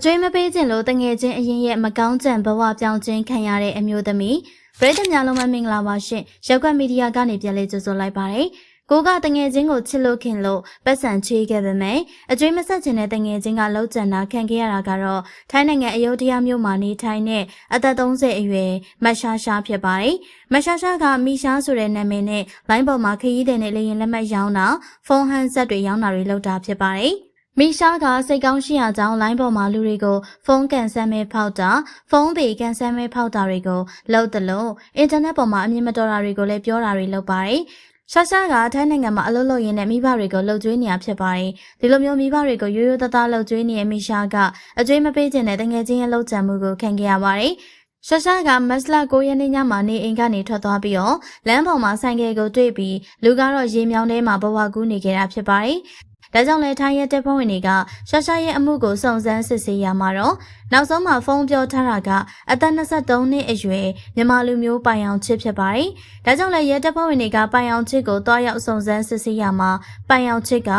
အကျွေးမပေးခြင်းလို့တငယ်ချင်းအရင်ရဲ့မကောင်းကြံဘဝပြောင်းခြင်းခံရတဲ့အမျိုးသမီးပရိသတ်များလုံးမမင်္ဂလာပါရှင်ရက်ကွက်မီဒီယာကနေပြန်လေးကြိုဆိုလိုက်ပါတယ်ကိုကတငယ်ချင်းကိုချစ်လို့ခင်လို့ပတ်စံချေးခဲ့ပေမဲ့အကျွေးမဆက်ချင်တဲ့တငယ်ချင်းကလှုပ်ကြံတာခံခဲ့ရတာကတော့ထိုင်းနိုင်ငံအယုဒ္ဓယမြို့မှာနေထိုင်တဲ့အသက်30အရွယ်မရှာရှာဖြစ်ပါတယ်မရှာရှာကမီရှာဆိုတဲ့နာမည်နဲ့လိုင်းပေါ်မှာခရီးသည်နဲ့လေရင်လက်မှတ်ရောင်းတာဖုန်းဟန်ဆက်တွေရောင်းတာတွေလုပ်တာဖြစ်ပါတယ် မီရှာကစိတ်ကောင်းရှိရကြောင်းလိုင်းပေါ်မှာလူတွေကိုဖုန်းကန်ဆယ်မဲဖောက်တာဖုန်းတွေကန်ဆယ်မဲဖောက်တာတွေကိုလုပ်တယ်လို့အင်တာနက်ပေါ်မှာအမြင်မတော်တာတွေကိုလည်းပြောတာတွေလုပ်ပါတယ်ရှာရှာကထိုင်းနိုင်ငံမှာအလုပ်လုပ်ရင်းနဲ့မိဘတွေကိုလှုပ်ကြွေးနေရဖြစ်ပါတယ်။ဒီလိုမျိုးမိဘတွေကိုရိုးရိုးသားသားလှုပ်ကြွေးနေတဲ့မိရှာကအကျွေးမပေးခြင်းနဲ့တငယ်ချင်းရဲ့လှုပ်ကြံမှုကိုခံခဲ့ရပါတယ်။ရှာရှာကမက်စလာ9ရက်နေ့ညမှာနေအိမ်ကနေထွက်သွားပြီးတော့လမ်းပေါ်မှာဆိုင်ကယ်ကိုတွေ့ပြီးလူကတော့ရေမြောင်းထဲမှာဘဝကူးနေကြတာဖြစ်ပါတယ်။ ဒါကြောင့်လဲထိုင်းရဲတပ်ဖွဲ့ဝင်တွေကရှာရှာရဲ့အမှုကိုစုံစမ်းစစ်ဆေးရမှာတော့နောက်ဆုံးမှာဖုန်းပြောထားတာကအသက်23နှစ်အရွယ်မြန်မာလူမျိုးပိုင်အောင်ချစ်ဖြစ်ပါတယ်။ဒါကြောင့်လဲရဲတပ်ဖွဲ့ဝင်တွေကပိုင်အောင်ချစ်ကိုတွားရောက်စုံစမ်းစစ်ဆေးရမှာပိုင်အောင်ချစ်က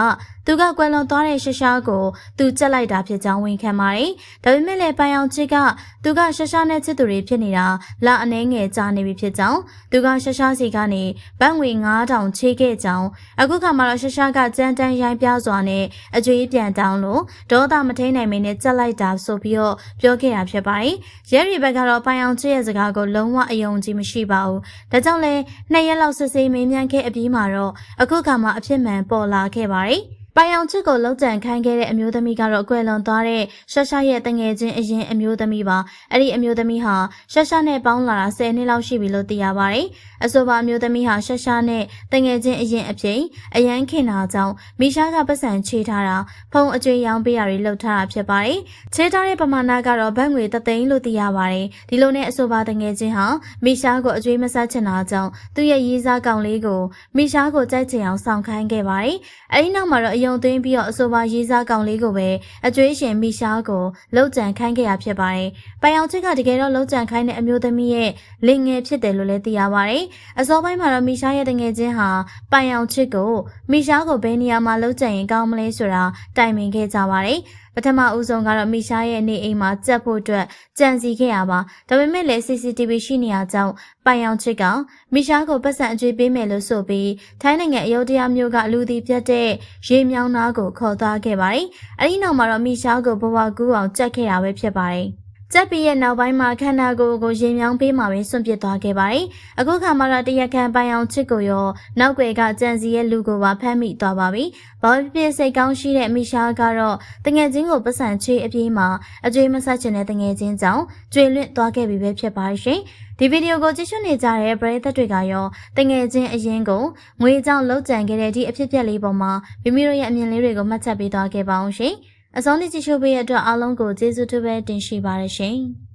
သူကကွယ်လွန်သွားတဲ့ရှာရှာကိုသူကြက်လိုက်တာဖြစ်ကြောင်းဝန်ခံပါတယ်။ဒါပေမဲ့လည်းပိုင်အောင်ချစ်ကသူကရှာရှာနဲ့ချစ်သူတွေဖြစ်နေတာလာအနေငယ်ကြာနေပြီဖြစ်ကြောင်းသူကရှာရှာစီကနေဘတ်ငွေ9000ချေးခဲ့ကြောင်းအခုခါမှာတော့ရှာရှာကကြမ်းတမ်းရိုင်းပြစွာနဲ့အကျွေးပြန်တောင်းလို့ဒေါသမထိန်နိုင်မင်းနဲ့ကြက်လိုက်တာဆိုပြီးတော့ပြောခဲ့တာဖြစ်ပါတယ်။ရဲရီဘက်ကတော့ပိုင်အောင်ချစ်ရဲ့စကားကိုလုံးဝအယုံကြည်မရှိပါဘူး။ဒါကြောင့်လဲနှစ်ရက်လောက်စစ်ဆေးမေးမြန်းခဲ့အပြီးမှာတော့အခုခါမှာအဖြစ်မှန်ပေါ်လာခဲ့ပါတယ်။ ပိုင်အောင်ချစ်ကိုလောက်ကြံခိုင်းခဲ့တဲ့အမျိုးသမီးကတော့အကွယ်လွန်သွားတဲ့ရှာရှာရဲ့တငယ်ချင်းအရင်အမျိုးသမီးပါအဲ့ဒီအမျိုးသမီးဟာရှာရှာနဲ့ပေါင်းလာတာ10နှစ်လောက်ရှိပြီလို့သိရပါတယ်အဆိုပါအမျိုးသမီးဟာရှာရှာနဲ့တငယ်ချင်းအရင်အဖြစ်အရန်ခင်တာကြောင့်မိရှားကပတ်စံချေထားတာဖုံအကျွေးရောင်းပေးတာတွေလုပ်ထားတာဖြစ်ပါတယ်ချေထားတဲ့ပမာဏကတော့ဘတ်ငွေတသိန်းလို့သိရပါတယ်ဒီလိုနဲ့အဆိုပါတငယ်ချင်းဟာမိရှားကိုအကျွေးမဆက်ချင်တာကြောင့်သူ့ရဲ့ရေးစားကောင်လေးကိုမိရှားကိုကြိုက်ချင်အောင်ဆောင်ခိုင်းခဲ့ပါတယ်အဲဒီနောက်မှာတော့အယုံသွင်းပြီးတော့အဆိုပါရေးစားကောင်လေးကိုပဲအကျွေးရှင်မိရှားကိုလှုပ်ကြံခိုင်းခဲ့ရဖြစ်ပါတယ်။ပိုင်အောင်ချစ်ကတကယ်တော့လှုပ်ကြံခိုင်းတဲ့အမျိုးသမီးရဲ့လင်ငယ်ဖြစ်တယ်လို့လည်းသိရပါတယ်။အစောပိုင်းမှာတော့မိရှားရဲ့တငယ်ချင်းဟာပိုင်အောင်ချစ်ကိုမိရှားကိုဘယ်နေရာမှာလှုပ်ကြံရင်ကောင်းမလဲဆိုတာတိုင်ပင်ခဲ့ကြပါတယ်။ပထမဦးဆုံးကတော့မိရှားရဲ့နေအိမ်မှာကြက်ဖို့အတွက်ကြံစီခဲ့ရပါဒါပေမဲ့လည်း CCTV ရှိနေရကြောင်းပိုင်အောင်ချစ်ကမိရှားကိုပတ်စံအကျွေးပေးမယ်လို့ဆိုပြီးထိုင်းနိုင်ငံအယုဒ္ဓယမြို့ကလူသည်ပြတ်တဲ့ရေမြောင်းသားကိုခေါ်သွားခဲ့ပါတယ်အဲဒီနောက်မှာတော့မိရှားကိုဘဝကူးအောင်ကြက်ခဲ့တာပဲဖြစ်ပါတယ် ကြက်ပြီးရဲ့နောက်ပိုင်းမှာခန္ဓာကိုယ်ကိုရေမြောင်းပေးမှပဲစွန့်ပစ်သွားခဲ့ပါတယ်။အခုခါမှာတော့တရက်ခံပိုင်အောင်ချစ်ကိုရောနောက်ွယ်ကကြံစီရဲ့လူကိုပါဖမ်းမိသွားပါပြီ။ဘာဖြစ်ဖြစ်စိတ်ကောင်းရှိတဲ့မိရှားကတော့တငယ်ချင်းကိုပတ်စံချေးအပြေးမှာအကျွေးမဆက်ချင်တဲ့တငယ်ချင်းကြောင့်ကျွေလွင့်သွားခဲ့ပြီပဲဖြစ်ပါရှင်။ဒီဗီဒီယိုကိုကြည့်ရှုနေကြတဲ့ပရိသတ်တွေကရောတငယ်ချင်းအရင်ကငွေကြောင့်လှုပ်ကြံခဲ့တဲ့ဒီအဖြစ်အပျက်လေးပေါ်မှာမိမိတို့ရဲ့အမြင်လေးတွေကိုမှတ်ချက်ပေးသွားခဲ့ပါအောင်ရှင်။ အစောနေ့ကြည့်ရှုပေးရတဲ့အတွက်အားလုံးကိုကျေးဇူးတင်ပဲတင်ရှိပါရရှင်။